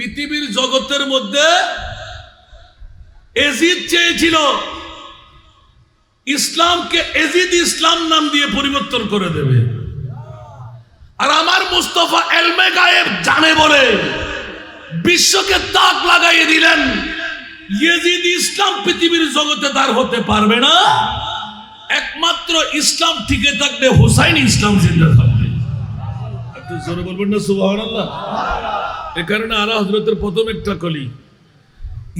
পৃথিবীর জগতের মধ্যে এজিদ চেয়েছিল। ইসলামকে এজিদ ইসলাম নাম দিয়ে পরিবর্তন করে দেবে। আর আমার মুস্তফা এলমে গায়েব জানে বলে বিশ্বকে তাক লাগাইয়ে দিলেন। ইয়েজিদ ইসলাম পৃথিবীর জগতে তার হতে পারবে না। একমাত্র ইসলাম টিকে থাকবে, হুসাইন ইসলাম জিন্দা থাকবে। একটু জোরে বলবেন না, সুবহানাল্লাহ। এ কারণে আলা হজরতের প্রথম একটা কলি।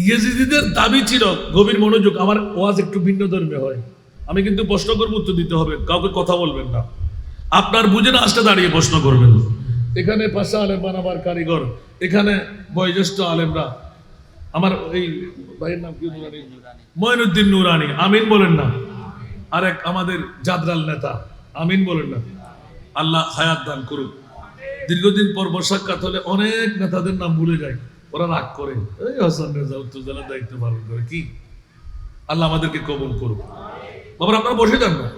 ইয়েজিদিদের দাবি ছিল, গভীর মনোযোগ, আমার ওয়াজ একটু ভিন্ন ধর্মে হয়। আমি কিন্তু প্রশ্ন করব, উত্তর দিতে হবে, কাউকে কথা বলবেন না। আপনার বুঝে না আসতে দাঁড়িয়ে প্রশ্ন করবেন। এখানে পাশা আলেম বানাবার কারিগর, এখানে বয়োজ্যেষ্ঠ আলেমরা। আমার এই ভাইয়ের নাম কি নুরানি? মঈনুদ্দিন নুরানি, আমিন বলেন না। আরেক আমাদের জাদরাল নেতা, আমিন বলেন না। আল্লাহ হায়াত দান করুক। দীর্ঘদিন পর বর্ষাকাত হলে অনেক নেতাদের নাম ভুলে যায় ওরা রাগ করে। এই হাসান রেজা উত্তর জেলার দায়িত্ব পালন করে কি? আল্লাহ আমাদেরকে কবল করুক। বাবার আপনারা বসে যান না।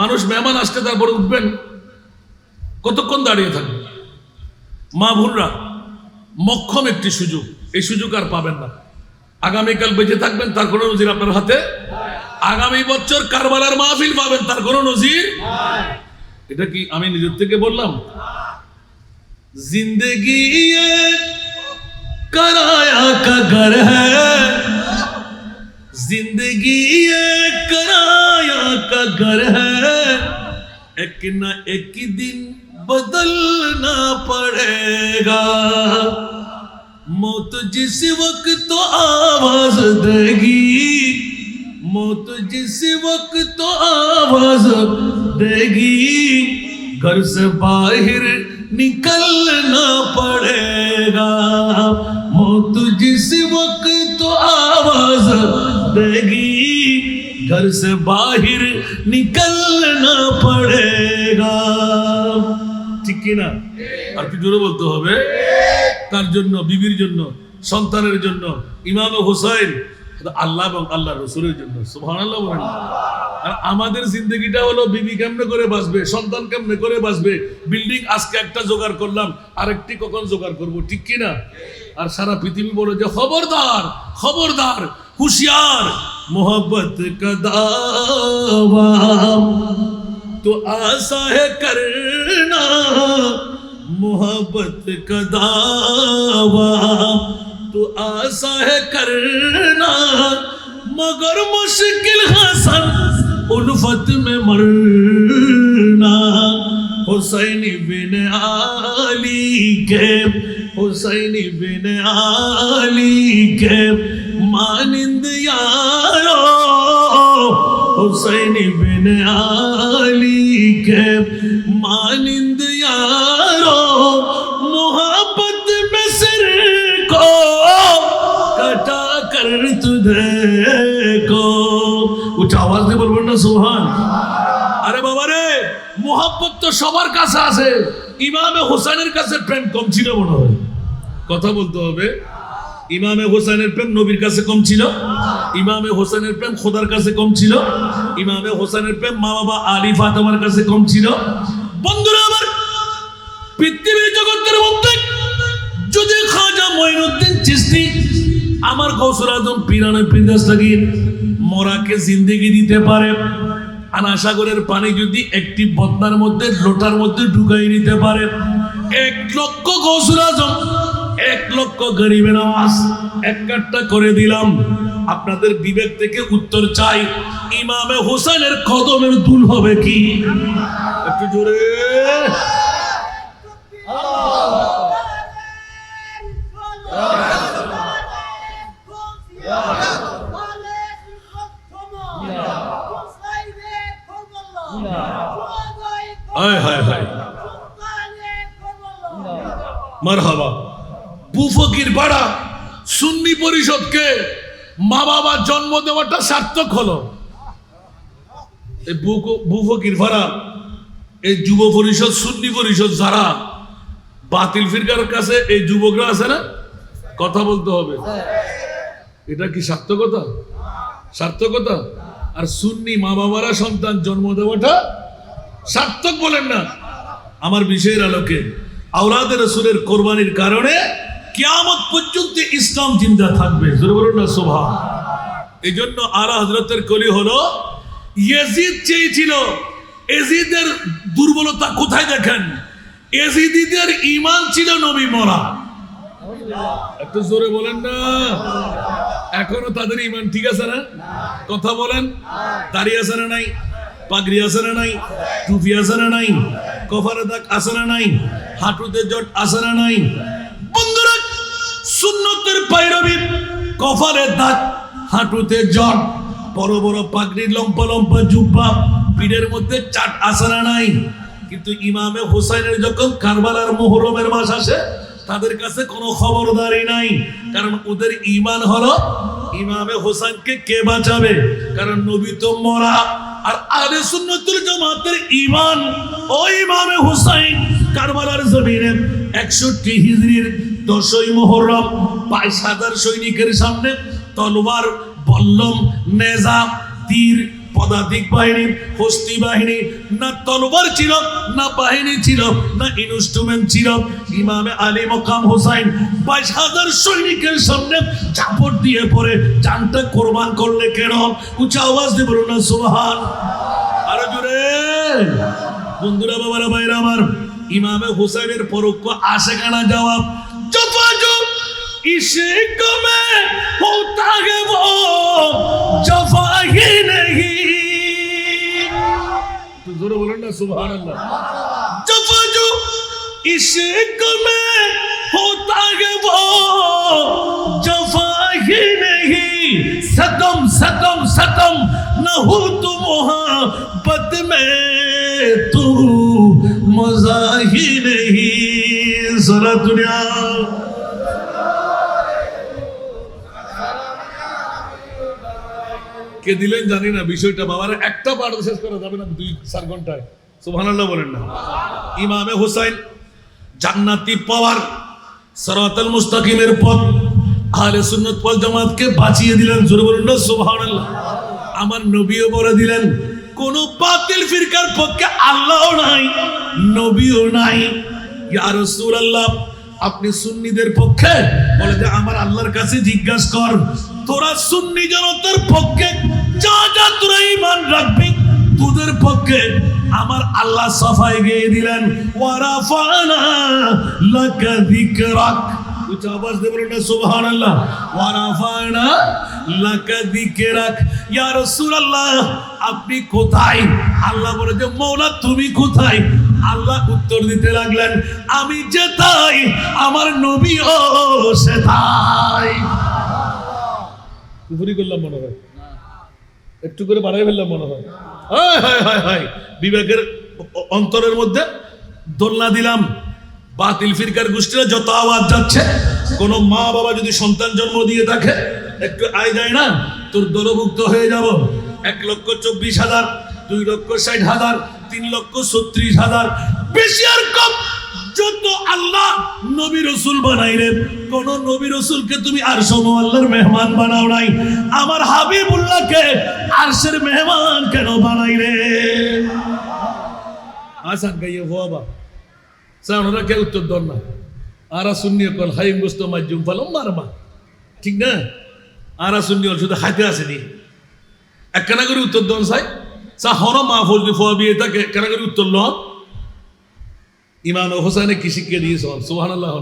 মানুষ মেহমান আসতে তারপরে উঠবেন। কতক্ষণ দাঁড়িয়ে থাকবে মা ভুলরা মক্ষম একটি সুযোগ। এই সুযোগ আর পাবেন না। আগামীকাল বেঁচে থাকবেন তার কোনো নজির আপনার হাতে আগামী বছর কারবালার মাহফিল পাবেন তার কোনো নজির এটা কি আমি নিজের থেকে বললাম? زندگی یہ کرایا کا گھر ہے۔ زندگی یہ کرایا کا گھر ہے۔ ایک نہ ایک دن بدلنا پڑے گا۔ موت جس وقت تو آواز دے گی۔ موت جس وقت تو آواز دے گی۔ گھر سے باہر निकलना पड़ेगा मौत जिस वक्त तो आवाज देगी घर से बाहर निकलना पड़ेगा ঠিক কি না আর কি জোরে বলতে হবে তার জন্য বিবির জন্য সন্তানের জন্য ইমাম হোসাইন এটা আল্লাহ এবং আল্লাহ রসুলের জন্য সুহান আল্লাহ আর আমাদের জিন্দগিটা হলো বিবি কেমনে করে বাঁচবে, সন্তান কেমনে করে বাঁচবে? বিল্ডিং আজকে একটা জোগাড় করলাম, আরেকটি কখন জোগাড় করব, ঠিক কিনা? আর সারা পৃথিবী বলে যে খবরদার খবরদার, হুশিয়ার। মোহব্বত তো আশা হে করনা। মোহব্বত কদাওয়া تو آسا ہے کرنا، مگر مشکل حسن الفت میں مرنا۔ حسین بن علی کے، حسین بن علی کے مانند یارو۔ حسین بن علی کے না সোহান আরে বাবা রে তো সবার কাছে আছে। ইমামে হোসেনের কাছে প্রেম কম ছিল মনে হয়। কথা বলতে হবে, ইমামে হোসেনের প্রেম নবীর কাছে কম ছিল, ইমামে হোসেনের প্রেম খোদার কাছে কম ছিল, ইমামে হোসেনের প্রেম মা বাবা ফাতেমার কাছে কম ছিল। বন্ধুরা আমার, পৃথিবীর জগতের মধ্যে যদি খাজা মঈনুদ্দিন চিস্তি আমার গৌসুর আজম পিন্দাস লাগিয়ে মরাকে জিন্দেগি দিতে পারে। আনা সাগরের পানি যদি একটি বদনার মধ্যে, লোটার মধ্যে ঢুকাই নিতে পারে। এক লক্ষ গৌসুর আজম, এক লক্ষ গরিবের আওয়াজ। এক কাটটা করে দিলাম। আপনাদের বিবেক থেকে উত্তর চাই। ইমামে হোসেনের কদমের দুল হবে কি? একটু জোরে। হায় হায় হায়। মারহাবা। বুফকির পাড়া সুন্নি পরিষদকে মা বাবা জন্ম দেওয়াটা সার্থক হলো। এই বুফকির পাড়া এই যুব পরিষদ, সুন্নি পরিষদ যারা, বাতিল ফিরকার কাছে এই যুবকরা আছে না? কথা বলতে হবে। এটা কি সার্থকতা? সার্থকতা? আর সুন্নি মা বাবারা সন্তান জন্ম দেওয়াটা সার্থক বলেন না। আমার বিষয়ের আলোকে আওলাদের রসুলের কোরবানির কারণে কিয়ামত পর্যন্ত ইসলাম জিন্দা থাকবে। শোভা এই জন্য আলা হজরতের কলি হলো, ইয়েজিদ চেয়েছিল এজিদের দুর্বলতা কোথায় দেখেন? এজিদিদের ইমান ছিল নবী মরা। একটু জোরে বলেন না। এখনও তাদের ইমান ঠিক আছে না? কথা বলেন? দাঁড়িয়ে আছে না নাই? পাগড়ি আছে না নাই? টুপি আছে না নাই? কফারে দাগ আছে না নাই? হাঁটুতে জট আছে না নাই? বন্ধুরা, সুন্নতের পাইরবি কফারে দাগ, হাঁটুতে জট, বড় বড় পাগড়ি লম্পা লম্পা জুব্বা, পিঠের মধ্যে চাট আছে না নাই? কিন্তু ইমামে হোসাইনের যখন কারবালার মোহরমের মাস আসে তাদের কাছে কোনো খবরদারি নাই। কারণ ওদের ইমান হলো ইমামে হোসেনকে কে বাঁচাবে? কারণ নবী তো মরা। আর আলে সুন্নতুল জামাতের ইমান ও ইমামে হোসাইন, কারবালার জমিনে একষট্টি হিজরির দশই মোহরম বাইশ হাজার সৈনিকের সামনে তলোয়ার, বল্লম, নেজা, তীর পদাতিক বাহিনী, হস্তি বাহিনী, না তলোয়ার ছিল, না বাহিনী ছিল, না ইনস্ট্রুমেন্ট ছিল। ইমামে আলী মকাম হোসাইন বাইশ হাজার সৈনিকের সামনে চাপড় দিয়ে পরে জানটা কোরবান করলে কেন? উঁচা আওয়াজ বলুন না, সুবহান। আরও জোরে। বন্ধুরা, বাবারা বাইরে আমার, ইমামে হুসাইনের পরোক্ষ আসে কানা জবাব। জফাজু عشق میں ہوتا ہے وہ جفا ہی نہیں سبحان اللہ۔ جفا جو عشق میں ہوتا ہے وہ جفا ہی نہیں۔ ستم ستم ستم نہ ہو تو بد میں تو مزہ ہی نہیں۔ ذرا دنیا۔ কে দিলেন জানি না, বিষয়টা বাবার একটা পাঠ শেষ করা যাবে না, দুই, চার ঘন্টায়। সুবহানাল্লাহ বলেন না। ইমামে হুসাইন জান্নাতি পাওয়ার সরাতাল মুস্তাকিমের পথ, আহলে সুন্নাত ওয়াল জামাতকে বাঁচিয়ে দিলেন, জোরে বলুন না, সুবহানাল্লাহ। আমার নবীও বলে দিলেন, কোন বাতিল ফিরকার পক্ষে আল্লাহও নাই, নবীও নাই। ইয়া রাসূলুল্লাহ, আপনি সুন্নিদের পক্ষে বলে যে, আমার আল্লাহর কাছে জিজ্ঞাসা কর তোরা সুন্নি জনতার পক্ষে যা যা তোরা ইমান রাখবি, তোদের পক্ষে আমার আল্লাহ সাফাই গিয়ে দিলেন, ওয়ারাফানা লাকা যিকরাক। উচ্চ আওয়াজ দিয়ে বলুন সুবহানাল্লাহ। ওয়ারাফানা লাকা যিকরাক। ইয়া রাসূলুল্লাহ, আপনি কোথায়? আল্লাহ বলে যে, মৌলা, তুমি কোথায়? আল্লাহ উত্তর দিতে লাগলেন, আমি যেতাই আমার নবীও সেতাই উপরি করলাম মনে হয়। একটু করে বাড়াই ফেললাম মনে হায়। বিবেকের অন্তরের মধ্যে দোলনা দিলাম। বাতিল ফিরকার গোষ্ঠীরা যত আওয়াজ যাচ্ছে, কোন মা বাবা যদি সন্তান জন্ম দিয়ে থাকে, একটু আয় যায় না, তোর দলভুক্ত হয়ে যাব। এক লক্ষ চব্বিশ হাজার, দুই লক্ষ ষাট হাজার, তিন লক্ষ ছত্রিশ হাজার। বেশি আর কম যত আল্লাহ নবী রসুল বানাইলেন। কোন নবী রসুলকে তুমি আর সমো আল্লাহর মেহমান বানাও নাই। আমার হাবিবুল্লাহকে আরশের মেহমান কেন বানাইলে? আসান গাইয়ে হওয়া ওরা কে উত্তর দন না। আরা শূন্য কল হাইম গোস্ত মাজ্জুম ফালম মারমা। ঠিক না? আরা শূন্য শুধু হাতে আসেনি। একখানা করে উত্তর দন সাই সা হর মাহফুজ দি ফোয়া বিয়ে তাকে একখানা করে উত্তর লন ইমাম হোসেনে কি শিখিয়ে দিয়েছ সুহান আল্লাহ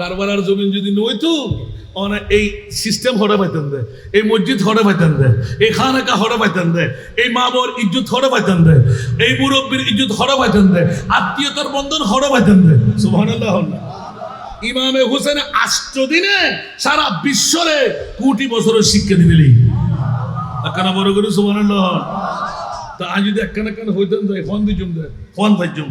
কারবালার জমিন যদি নইতো অনেক এই সিস্টেম হরে পাইতেন দে, এই মসজিদ হরে পাইতেন দে, এই খানাকা হরে পাইতেন দে, এই মা বোর ইজ্জত হরে পাইতেন দে, এই মুরব্বীর ইজ্জত হরে পাইতেন দে, আত্মীয়তার বন্ধন হরে পাইতেন দে সুহান আল্লাহ ইমামে হোসেন আষ্ট দিনে সারা বিশ্বরে কোটি বছরের শিক্ষা দিবেলি একখানা বড় করে সুহান আল্লাহ তা আজ যদি একখানা একখানা হইতেন তো ফোন দিজুম দে, ফোন ভাইজুম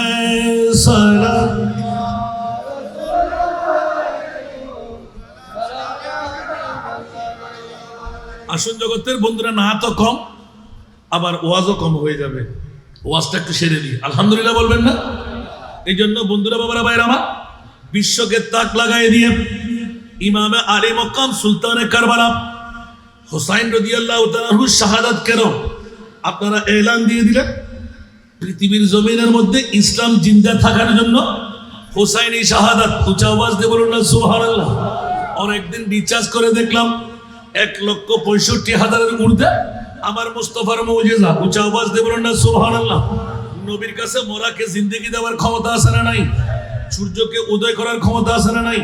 আসন জগতের বন্ধুরা না তো কম, আবার ওয়াজও কম হয়ে যাবে। ওয়াজটা একটু সেরে দিই আলহামদুলিল্লাহ বলবেন না? এই জন্য বন্ধুরা, বাবারা বাইরে আমার, বিশ্বকে তাক লাগাই দিয়ে ইমামে আলী মক্কাম সুলতানে কারবালা, হোসাইন রদিয়াল্লাহ তালাহু শাহাদাত কেন? আপনারা এলান দিয়ে দিলেন। পৃথিবীর জমিনের মধ্যে ইসলাম জিন্দা থাকার জন্য হোসাইনি শাহাদাত, উঁচা আওয়াজ দিয়ে বলুন না, সুবহানাল্লাহ। অনেকদিন রিচার্জ করে দেখলাম এক লক্ষ পঁয়ষট্টি হাজারের ঊর্ধ্বে আমার মুস্তফার মৌজেজা, উঁচা আওয়াজ বলুন না, সুবহানাল্লাহ। নবীর কাছে মোরাকে জিন্দেগি দেওয়ার ক্ষমতা আছে না নাই? সূর্যকে উদয় করার ক্ষমতা আছে না নাই?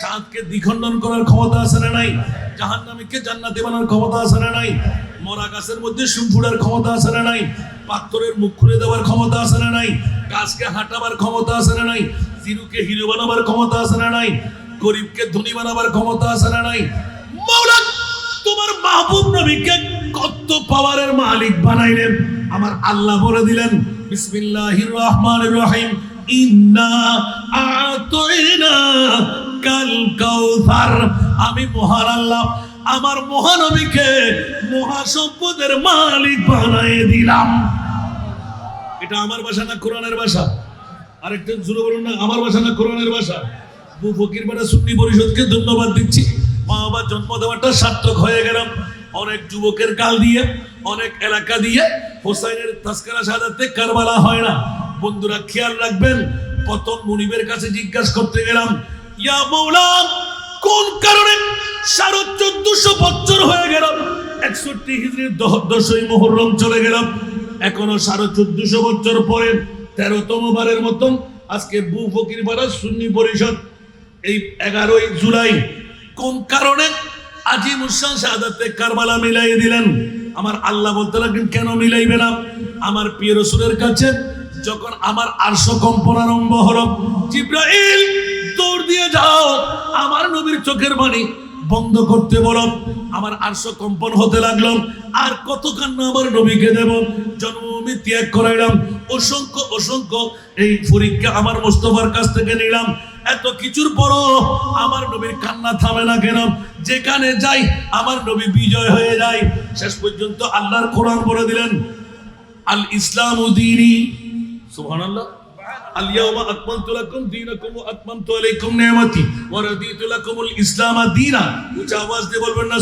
চাঁদকে দ্বিখণ্ডন করার ক্ষমতা আছে না নাই? জাহান্নামীকে জান্নাতে বানার ক্ষমতা আছে না নাই? মরা গাছের মধ্যে সুম ফুড়ার ক্ষমতা আছে না নাই? পাথরের মুখ খুলে দেওয়ার ক্ষমতা আছে না নাই? গাছকে হাঁটাবার ক্ষমতা আছে না নাই? জিরুকে হিরো বানাবার ক্ষমতা আছে না নাই? গরিবকে ধনী বানাবার ক্ষমতা আছে না নাই? মৌলা মাহবুব নবীকে কত পাওয়ারের মালিক বানাইলেন। আমার আল্লাহ বলে দিলেন, বিসমিল্লাহির রহমানির রহিম, ইন্না আতাইনা কাল কাউসার। আমি মহান আল্লাহ, আমার মহানবীকে মহাসম্পদের মালিক বানাই দিলাম। এটা আমার ভাষা না কোরআনের ভাষা? আরেকটা জুড়ে বলুন না, আমার ভাষা না কোরআনের ভাষা? ফকির পাড়া সুন্নি পরিষদকে ধন্যবাদ দিচ্ছি। মা বাবার জন্ম দেওয়াটা সার্থক হয়ে গেলাম অনেক যুবকের কাল দিয়ে, অনেক এলাকা দিয়ে হোসাইনের তাস্কারা সাজাতে কারবালা হয় না। বন্ধুরা, খেয়াল রাখবেন, প্রথম মুনিবের কাছে জিজ্ঞাসা করতে গেলাম, ইয়া মৌলা কোন কারণে সাড়ে চোদ্দশো বছর হয়ে গেল? একষট্টি হিজড়ির দশই মোহরম চলে গেলাম এখনও সাড়ে চোদ্দশো বছর পরে তেরোতম বারের মতন আজকে বু ফকির পাড়া সুন্নি পরিষদ। এই এগারোই জুলাই কোন কারণে আজি মুসান শাহাদাতে কারবালা মিলাই দিলেন? আমার আল্লাহ বলতে লাগলেন, কেন মিলাইবে না? আমার প্রিয় রসুলের কাছে যখন আমার আরশ কম্পন আরম্ভ হলো, জিব্রাইল, দৌড় দিয়ে যাও, আমার নবীর চোখের বাণী বন্ধ করতে বলো। আমার আরশ কম্পন হতে লাগল, আর কত কান্না আমার নবীকে দেব? জন্মভূমি ত্যাগ করাইলাম। অসংখ্য অসংখ্য এই পরীক্ষা আমার মোস্তফার কাছ থেকে নিলাম। এত কিছুর পরও আমার নবীর কান্না থামে না কেন? যেখানে যাই, আমার নবী বিজয় হয়ে যায়। শেষ পর্যন্ত আল্লাহর কোরআন করে দিলেন, আল ইসলাম উদ্দিনী সুবহানাল্লাহ। আলাইকুম ইসলাম বলবেন না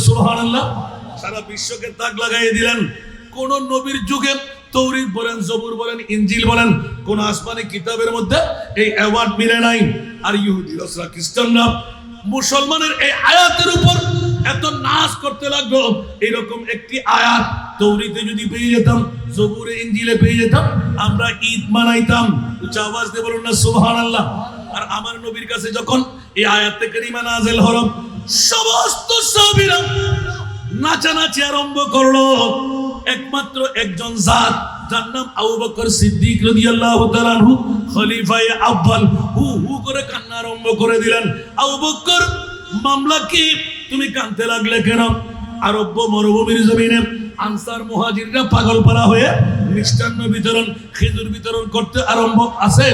সারা বিশ্বকে তাক দিলেন। কোন নবীর যুগে তৌরিদ বলেন, জবুর বলেন, ইঞ্জিল বলেন, কোন আসমানি কিতাবের মধ্যে এই অ্যাওয়ার্ড মিলে নাই। আর ইহুদি রসরা খ্রিস্টানরা মুসলমানের এই আয়াতের উপর এত নাচ করতে লাগল। এরকম একটি আয়াত তৌরিতে যদি পেয়ে যেতাম, জবুরে, ইঞ্জিলে পেয়ে যেতাম, আমরা ঈদ মানাইতাম। উচ্চ আওয়াজ দিয়ে বলুন না সুবহান আল্লাহ আর আমার নবীর কাছে যখন এই আয়াত থেকে রিমা নাজেল হলো, সমস্ত সাহাবীরা নাচানাচি আরম্ভ করল। একমাত্র একজন জাত, যার নাম আবু বকর সিদ্দিক রাদিয়াল্লাহু তাআলা আনহু, খলিফায়ে আব্বাল। হু হু করে কান্না আরম্ভ করে দিলেন। আবু বকর, মামলা কি? তুমি কাঁদতে লাগলে কেন? আরব্য মরুভূমির জমিনে আনসার মুহাজিররা পাগল পারা হয়ে মিষ্টান্ন বিতরণ, খেজুর বিতরণ করতে আরম্ভ আছে।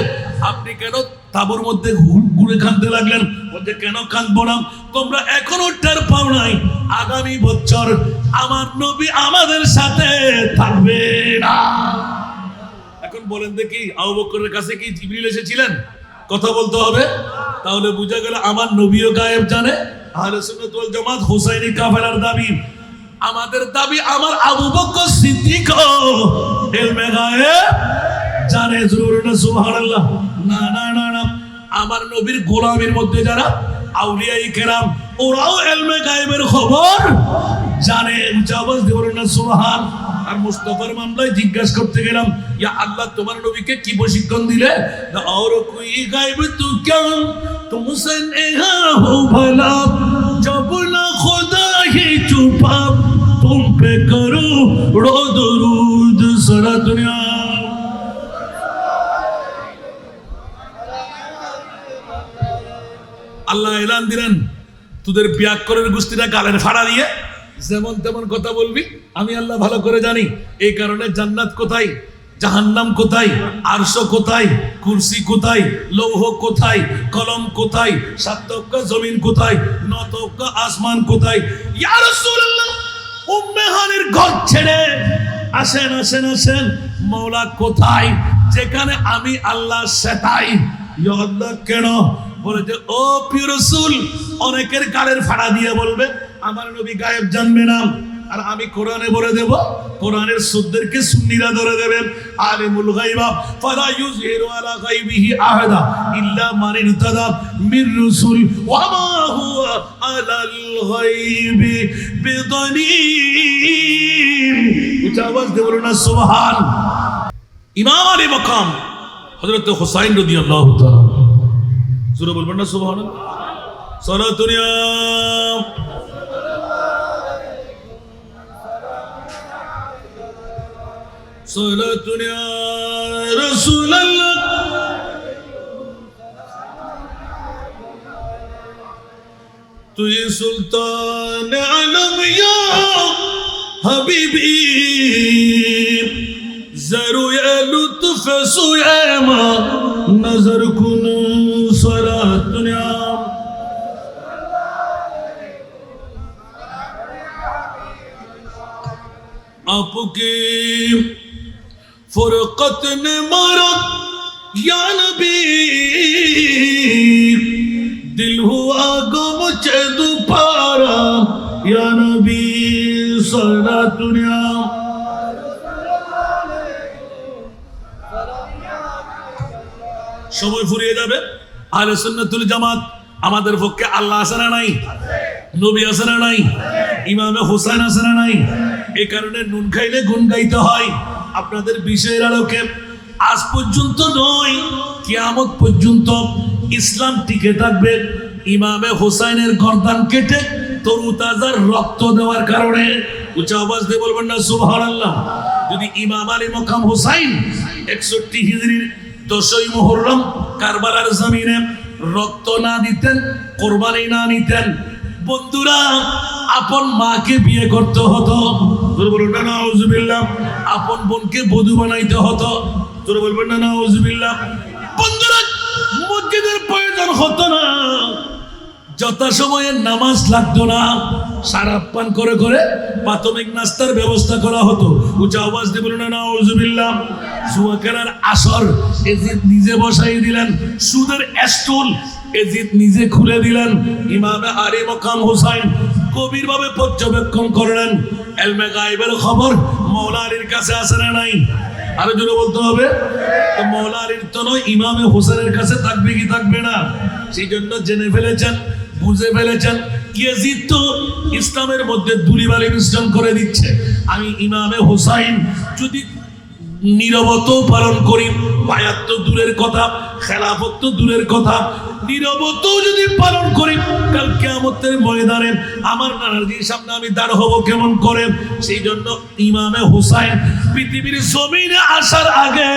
আপনি কেন তাবুর মধ্যে ঘুরে কাঁদতে লাগলেন? বলছে কেন কাঁদবো না? তোমরা এখনও টের পাও নাই। আগামী বছর আমার নবী আমাদের সাথে থাকবে না। এখন বলেন দেখি, আবু কাছে কি জিবরিল এসেছিলেন? কথা বলতে হবে। তাহলে বোঝা গেল আমার নবীও গায়েব জানে। আহলে সুন্নাত ওয়াল জামাত হুসাইনি কাফেলার দাবি আমাদের দাবি আমার আবু বকর সিদ্দিক। এলমে গায়েব জানে জোর না, সুবহানাল্লাহ। না না না না। আমার নবীর গোলামের মধ্যে যারা আউলিয়াই কেরাম, ওরাও এলমে গায়েবের খবর জানে। জাবাজ দেবর না, সুবহান। আর মুস্তফার মামলায় জিজ্ঞাসা করতে গেলাম, ইয়া আল্লাহ, তোমার নবীকে কি প্রশিক্ষণ দিলে? আর কুই গায়েব তু কেন তুমসে নেহা হো ভলা। জব না খোদা হি চুপা तुम पे करो रो दरूद सारा दुनिया আল্লাহ এলান দিলেন তোদের ব্যাকরণের গোষ্ঠীটা গালের ফাড়া দিয়ে যেমন তেমন কথা বলবি আমি আল্লাহ ভালো করে জানি এই কারণে জান্নাত কোথায় জাহান্নাম কোথায় আরশ কোথায় কুরসি কোথায় লৌহ কোথায় কলম কোথায় সাতক্কা জমিন কোথায় নতক্কা আসমান কোথায় ইয়া রাসূলুল্লাহ উম্মেহানির ঘর ছেড়ে। আসেন আসেন আসেন। মৌলা কোথায়? যেখানে আমি আল্লাহ সেটাই। কেন? বলে যে, ও প্রিয় রসুল, অনেকের গালের ফাড়া দিয়ে বলবে, আমার নবী গায়েব জানবে না। আর আমি কোরআনে বলে দেব, কোরআনের সুদদেরকে সুন্নিরা ধরে দেবেন আলিমুল গায়বা, ফালা ইউযহিরু আলা গায়বিহি আহাদা ইল্লা মান ইরতাদা মির রাসূল ওয়া মা হুয়া আলাল গায়বি বিদানীম উচ্চ আওয়াজ দিয়ে না, সুবহান। ইমাম আলী মাকাম, হযরত হুসাইন রাদিয়াল্লাহু তাআলা। জোরে বলবেন না সুবহানাল্লাহ সালাতুনিয়া صلاتنا رسول اللہ تو یہ سلطان عالم یا حبیبی زرو یا لطف سو یا ما نظر کن صلاتنا يا آپ کی فرقت نے مارا یا نبی دل ہوا گم সময় ফুরিয়ে যাবে। আহলে সুন্নাতুল জামাত আমাদের পক্ষে আল্লাহ আছে নাই? নবী আছে নাই? ইমামে হোসেন আছানা নাই? এ কারণে নুন খাইলে গুন গাইতে হয়। আপনাদের বিষয়ের আলোকে আজ পর্যন্ত নয়, কিয়ামত পর্যন্ত ইসলাম টিকে থাকবে। ইমামে হোসাইনের গর্দান কেটে তরু তাজার রক্ত দেওয়ার কারণে। উচ্চ আওয়াজ দিয়ে বলবেন না সুবহান আল্লাহ যদি ইমাম আলী মকাম হোসাইন একষট্টি হিজড়ির দশই মুহররম কারবালার জমিনে রক্ত না দিতেন, কোরবানি না নিতেন, বন্ধুরা, আপন মাকে বিয়ে করতে হতো। তোর বলুন না, নাউজুবিল্লাহ। আপন বোনকে বধূ বানাইতে হতো। তোর বলবেন না, নাউজুবিল্লাহ। বন্ধুরা, মসজিদের প্রয়োজন হতো না। যথাসময়ে নামাজ লাগতো না। সারা পান করে করে প্রাথমিক নাস্তার ব্যবস্থা করা হতো। উঁচা আওয়াজ দিয়ে বলুন না ওজুবিল্লাহ জুয়া খেলার আসর নিজে বসাই দিলেন, সুদের স্টুল এজিদ নিজে খুলে দিলেন। ইমামে আলী মকাম হুসাইন গভীর ভাবে পর্যবেক্ষণ করলেন। এলমে গাইবের খবর মৌলা আলীর কাছে আসে না নাই? আরও জোরে বলতে হবে। তো তো নয়, ইমামে হোসেনের কাছে থাকবে কি থাকবে না? সেই জন্য জেনে ফেলেছেন, বুঝে ফেলেছেন ইয়াজিদ তো ইসলামের মধ্যে দুলিবালি মিশ্রণ করে দিচ্ছে। আমি ইমামে হোসাইন যদি নীরবত পালন করি। বায়াত তো দূরের কথা, খেলাফত তো দূরের কথা। নীরবত যদি পালন করি, কাল কেয়ামতের ময়দানে আমার নানাজির সামনে আমি দাঁড় হব কেমন করে? সেই জন্য ইমামে হুসাইন পৃথিবীর জমিনে আসার আগে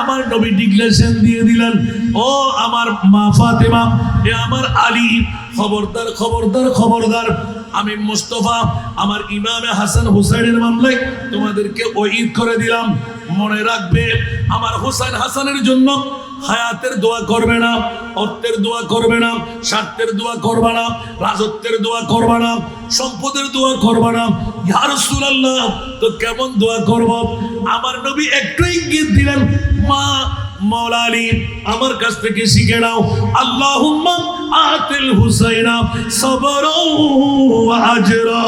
আমার নবী ডিক্লেশন দিয়ে দিলেন, ও আমার মা ফাতেমা, এ আমার আলী, খবরদার খবরদার খবরদার আমি মুস্তফা, আমার ইমামে হাসান হুসাইনের মামলায় তোমাদেরকে ওঈদ করে দিলাম। মনে রাখবে, আমার হুসাইন হাসানের জন্য হায়াতের দোয়া করবে না, অর্থের দোয়া করবে না, স্বার্থের দোয়া করবে না, রাজত্বের দোয়া করবে না, সম্পদের দোয়া করবে না। ইয়া রাসূলুল্লাহ, তো কেমন দোয়া করব? আমার নবী একটু ইঙ্গিত দিলেন, মা মৌলা আমার কাছ থেকে শিখে নাও। আল্লাহুম্মা আতিল হুসাইনা সবর আজরা।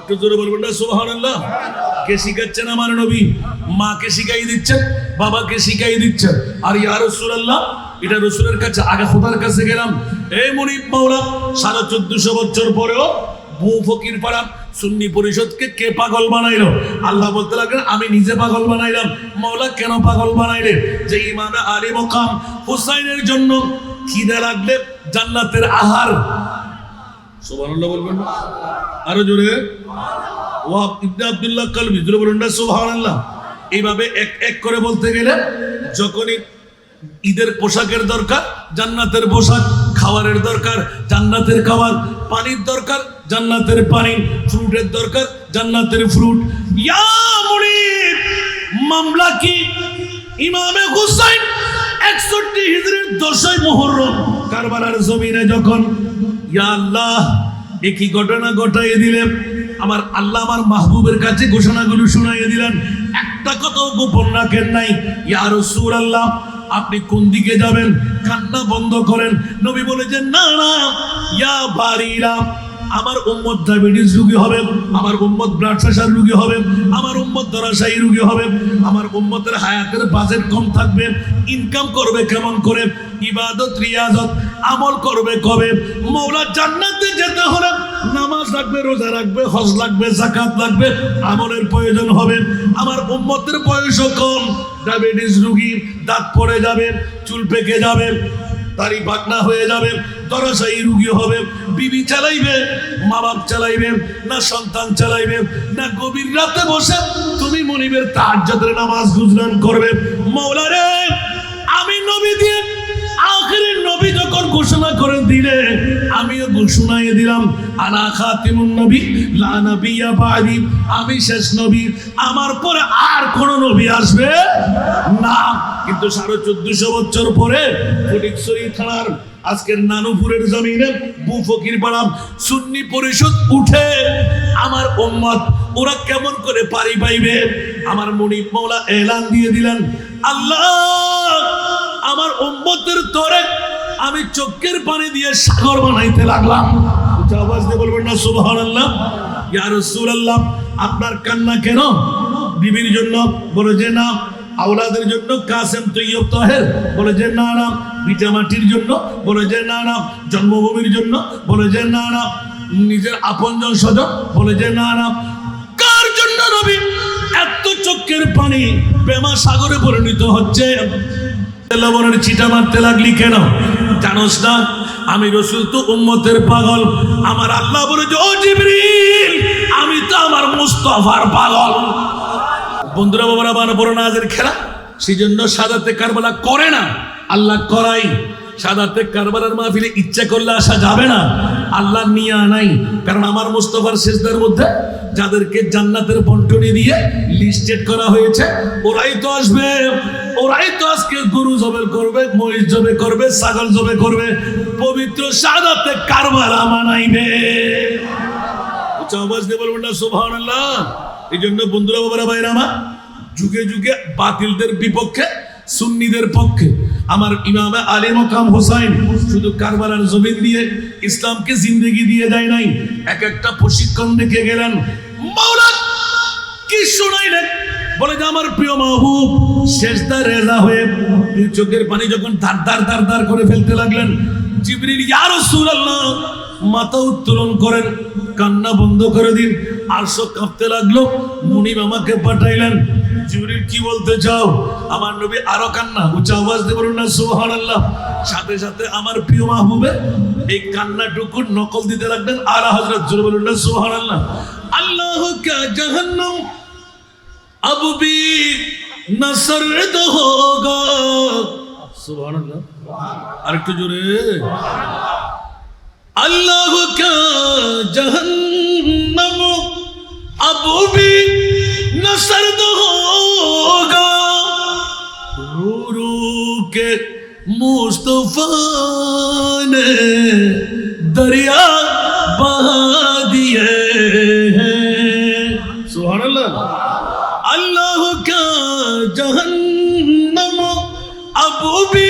একটু জোরে বলবেন না, সুবহানাল্লাহ। কে শিখাচ্ছেন আমার নবী? মাকে শিখাই দিচ্ছেন? বাবাকে শিখাই দিচ্ছেন? আর ইয়া রাসূলুল্লাহ, এটা রসুলের কাছে, আগে খোদার কাছে গেলাম। এই মনিব মাওলা সাড়ে চোদ্দশো বছর পরেও বউ ফকির পাড়া সুন্নি পরিষদকে কে পাগল বানাইলো? আল্লাহ বলতে লাগলেন, আমি নিজে পাগল বানাইলাম। মাওলা কেন পাগল বানাইলে? যে ইমামে আলী মকাম হুসাইনের জন্য খিদে লাগলে জান্নাতের আহার। সুবহানাল্লাহ বলবেন? আরও জোরে। ওয়াব ইবনে আব্দুল্লাহ কালবি, জোরে বলুন না, সুবহানাল্লাহ। এইভাবে এক এক করে বলতে গেলে, যখনই ঈদের পোশাকের দরকার, জান্নাতের পোশাক, খাবারের দরকার, জান্নাতের খাবার, পানির দরকার জান্নাতের পানি ফ্রুটের দরকার, জান্নাতের ফ্রুট। মামলা কি? ইমামে হুসাইন একষট্টি হিজরির দশই মুহররম, কারবালার জমিনে যখন, ইয়া আল্লাহ, একই ঘটনা ঘটাইয়ে দিলেন। আমার আল্লাহ আমার মাহবুবের কাছে ঘোষণাগুলো শুনাইয়ে দিলেন। একটা কথাও গোপন রাখেন নাই। ইয়া আল্লাহ আপনি কোন দিকে যাবেন? কান্না বন্ধ করেন। নবী বলে যে, না না, ইয়া বারিরা আমার উম্মত ডায়াবেটিস রোগী হবে, আমার উম্মত ব্লাড প্রেশার রোগী হবে, আমার উম্মত ধরাশায়ী রোগী হবে, আমার উম্মতের হায়াতের বাজেট কম থাকবে ইনকাম করবে কেমন করে? ইবাদত, রিয়াজত, আমল করবে কবে? মৌলা জান্নাতে যেতে হলে নামাজ রাখবে রোজা রাখবে হজ লাগবে জাকাত লাগবে, আমলের প্রয়োজন হবে। আমার উম্মতের বয়সও কম, ডায়াবেটিস রোগী দাঁত পড়ে যাবে, চুল পেকে যাবে তারই পাকনা হয়ে যাবে দরজাই রুগী হবে, বিবি চালাইবে মা বাপ চালাইবে, না সন্তান চালাইবে, না গভীর রাতে বসে তুমি মনিবের তাহাজ্জুদের নামাজ গুজরান করবে। মৌলারে আমি নবী দিয়ে আখের নবী যখন ঘোষণা করে দিলে আমিও ঘোষণায় দিলাম আনা খাতিমুন নবী, লা নবিয়া বাদি, আমি শেষ নবী, আমার পরে আর কোন নবী আসবে না। কিন্তু সাড়ে চোদ্দশো বছর পরে ফটিকছড়ি থানার আজকের নানুপুরের জমিনে বু ফকির পাড়াম সুন্নি পরিষদ উঠে আমার উম্মত, ওরা কেমন করে পারি পাইবে? আমার মনিব মৌলা এলান দিয়ে দিলেন, আল্লাহ, আমার উম্মতের তরে আমি চোখের পানি দিয়ে সাগর বানাইতে লাগলাম। আওয়াজ দিয়ে বলবেন না, সুবহানাল্লাহ। ইয়া রাসূলুল্লাহ, আপনার কান্না কেন? বিবির জন্য বলে যে না, আওলাদের জন্য কাসেম তৈয়ব তাহের বলে যে না না ভিটামাটির জন্য বলে যে না না, জন্মভূমির জন্য বলে যে না না, নিজের আপনজন স্বজন বলে যে না না। কার জন্য রবি? এত চোখের পানি প্রেমা সাগরে পরিণত হচ্ছে। লবণের চিটা মারতে লাগলি কেন? জানোস না, আমি রসুল তো উম্মতের পাগল। আমার আল্লাহ বলে যে, ও জিবরিল, আমি তো আমার মুস্তফার পাগল। বন্ধুরা, বাবারা আমার বড় নাজের খেলা সেই জন্য সাদাতে কারবালা করে না। আল্লাহ করাই। সাদাতে কারবালার মাহফিলে ইচ্ছা করলে আসা যাবে না। আল্লাহ নিয়ে আনাই কারণ আমার মুস্তফার শেষদের মধ্যে যাদেরকে জান্নাতের বন্টনি দিয়ে লিস্টেড করা হয়েছে, ওরাই তো আসবে। ওরাই তো আজকে গরু জবে করবে, মহিষ জবে করবে, ছাগল জবে করবে। পবিত্র সাদাতে কারবালা মানাইবে আওয়াজ দিয়ে বলবেন না, সুবহানাল্লাহ। এই জন্য বন্ধুরা, বাবারা ভাইরা আমার যুগে যুগে বাতিলদের বিপক্ষে সুন্নিদের পক্ষে। আমার ইমামে আলী মকাম হোসাইন শুধু কারবালার জমিন দিয়ে ইসলামকে জিন্দগি দিয়ে যায় নাই এক একটা প্রশিক্ষণ রেখে গেলেন। মাওলা, কি শোনাইলেন? বলে যে, আমার প্রিয় মাহবুব শেষদা রেজা হয়ে চোখের পানি যখন ধার ধার ধার ধার করে ফেলতে লাগলেন, জিবরিল, ইয়া রাসূলুল্লাহ! মাথা উত্তোলন করেন, কান্না বন্ধ করে দিন, আরশ কাঁপতে লাগল মুনিব আমাকে পাঠাইলেন জিবরিল কি বলতে চাও? আমার নবী আরও কান্না উচ্চ আওয়াজ দিয়ে বলুন না সুহান আল্লাহ সাথে সাথে আমার প্রিয় মাহবুবে এই কান্নাটুকু নকল দিতে লাগলেন আর হজরত জোরে বলুন না সুহান আল্লাহ কা জাহান্নাম, আবু বি নসর হোগা সুবহান আল্লাহ আর একটু আল্লাহ কা জাহান্নাম, আবু বি نہ سرد ہوگا۔ رو رو کے مصطفیٰ نے دریا بہا دیے ہیں۔ سبحان اللہ۔ اللہ کا جہنم ابو بھی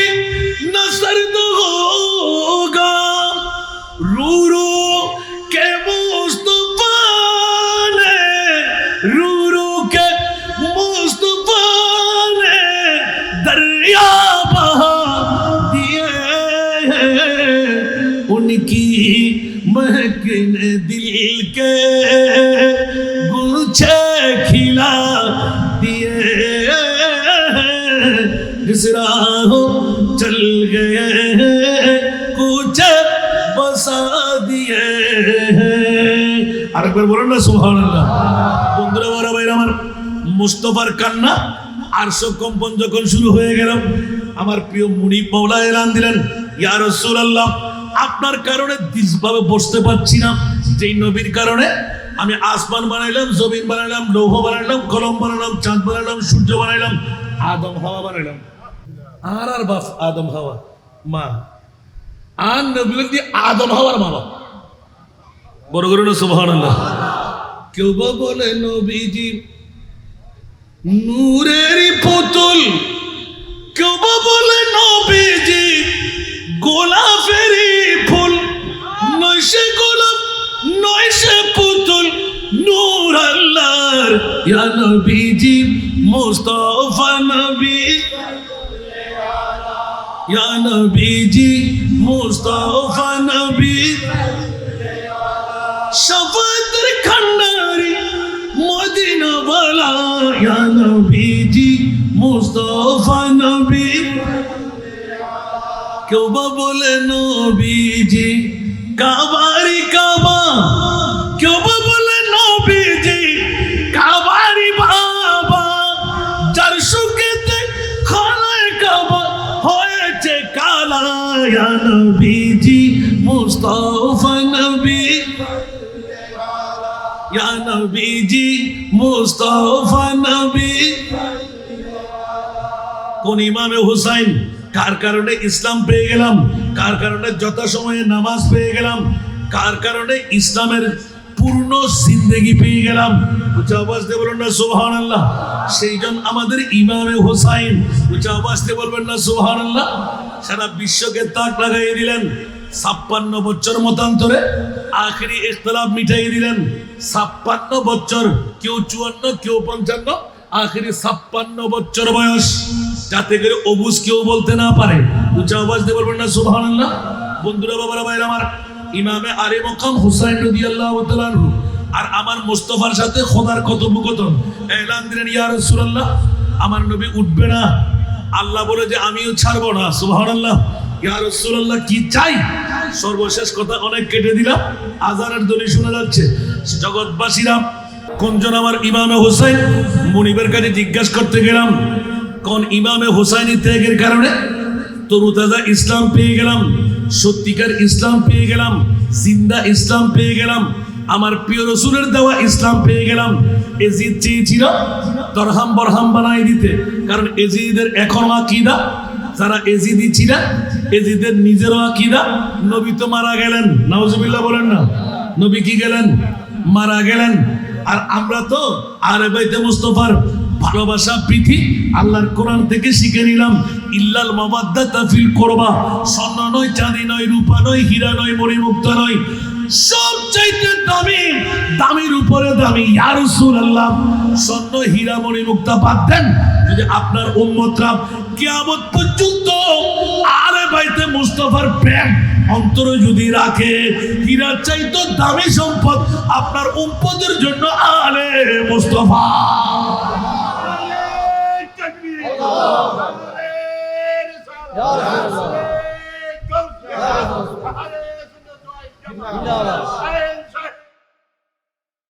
আরেকবার বলুন না বড় ভাইরা আমার মুস্তফার কান্না আরশো কম্পন যখন শুরু হয়ে গেল, আমার প্রিয় মুনি মাওলা এলান দিলেন, ইয়া আল্লাহ আপনার কারণে দিসভাবে বসতে পারছি না। যেই নবীর কারণে আমি আসমান বানাইলাম, জমিন বানাইলাম, লৌহ বানাইলাম, কলম বানাইলাম, চাঁদ বানাইলাম, সূর্য বানাইলাম, আদম হাওয়া বানাইলাম। আর আর বাপ আদম হাওয়া। মা, আর নবী আদম হাওয়ার মা বাপ বড় করে সুবহানাল্লাহ। কেউ বলে, নবীজি নূরের পুতুল। কেউ বলে, নবীজি, গোলাপেরই ফুল। সে গোলাপ সে পুতুল। নূর আল্লাহর, ইয়া নবীজি, মুস্তাফা নবী। ইয়া নবীজি, মুস্তাফা নবী। শফাতের খন্ডারি মদিনা ইয়া নবীজি মুস্তাফা নবী কেউ বা বলে নবীজি কাবারি কাবা কেউ বা ইয়া নবীজি, মুস্তাফা নবী। কোন ইমামে হুসাইন, কার কারণে ইসলাম পেয়ে গেলাম? কার কারণে যথাসময়ে নামাজ পেয়ে গেলাম? কার কারণে ইসলামের পূর্ণ জিন্দেগি পেয়ে গেলাম? উঁচা আওয়াজ দিয়ে বলুন না সুবহান আল্লাহ সেই জন আমাদের ইমামে হোসাইন। উঁচা আওয়াজ দিয়ে বলবেন না সুবহান আল্লাহ সারা বিশ্বকে তাক লাগাইয়ে দিলেন। ছাপ্পান্ন বছর মতান্তরে আখেরি ইখতলাফ মিটাই দিলেন। ছাপ্পান্ন বছর, কেউ চুয়ান্ন, কেউ পঞ্চান্ন, আখেরি ছাপ্পান্ন বছর বয়স। যাতে করে অবুজ কেউ বলতে না পারে। উঁচা আওয়াজ দিয়ে বলবেন না, সুবহানাল্লাহ। বন্ধুরা, বাবারা ভাইরা আমার ইমামে আরে মকাম হুসাইন তাআলা আনহু আর আমার মোস্তফার সাথে খোদার কথোপকথন। এলান দিলেন, ইয়া রাসূলুল্লাহ, আমার নবী উঠবে না। আল্লাহ বলে যে, আমিও ছাড়বো না। সুবহানাল্লাহ। ইয়া রাসূলুল্লাহ, কি চাই? সর্বশেষ কথা অনেক কেটে দিলাম আজানের ধ্বনি শোনা যাচ্ছে। জগৎবাসীরা কোনজন আমার ইমামে হোসাইন? মনিবের কাছে জিজ্ঞাসা করতে গেলাম, কোন ইমামে হোসাইনি ত্যাগের কারণে? তরুতাজা ইসলাম পেয়ে গেলাম, সত্যিকার ইসলাম পেয়ে গেলাম, জিন্দা ইসলাম পেয়ে গেলাম, আমার প্রিয় রসুলের দেওয়া ইসলাম পেয়ে গেলাম। এজিদ চেয়েছিল, দরহাম বরহাম বানাই দিতে, কারণ এজিদের এখনও আকিদা যারা এজিদি ছিলেন এজিদের নিজেরও আকিদা, নবী তো মারা গেলেন। নাউজুবিল্লাহ বলেন না। নবী কি গেলেন? মারা গেলেন। আর আমরা তো আরে বাইতে মুস্তফার ভালোবাসা, প্রীতি আল্লাহর কোরআন থেকে শিখে নিলাম। ইল্লাল মাবাদ্দা তাফিল করবা। স্বর্ণ নয়, চাঁদি নয়, রূপা নয়, হীরা নয়, মণিমুক্ত নয়। সব চাইতে দামি, দামির উপরে দামি। ইয়া রাসূলুল্লাহ, স্বর্ণ, হীরা, মণিমুক্তা বাদ দেন। যদি আপনার উম্মতরা কিয়ামত পর্যন্ত আরে বাইতে মুস্তফার প্রেম অন্তরে যদি রাখে, হীরা চাইতো দামি সম্পদ আপনার উম্মতের জন্য আলে মুস্তফা। জিন্দাবাদ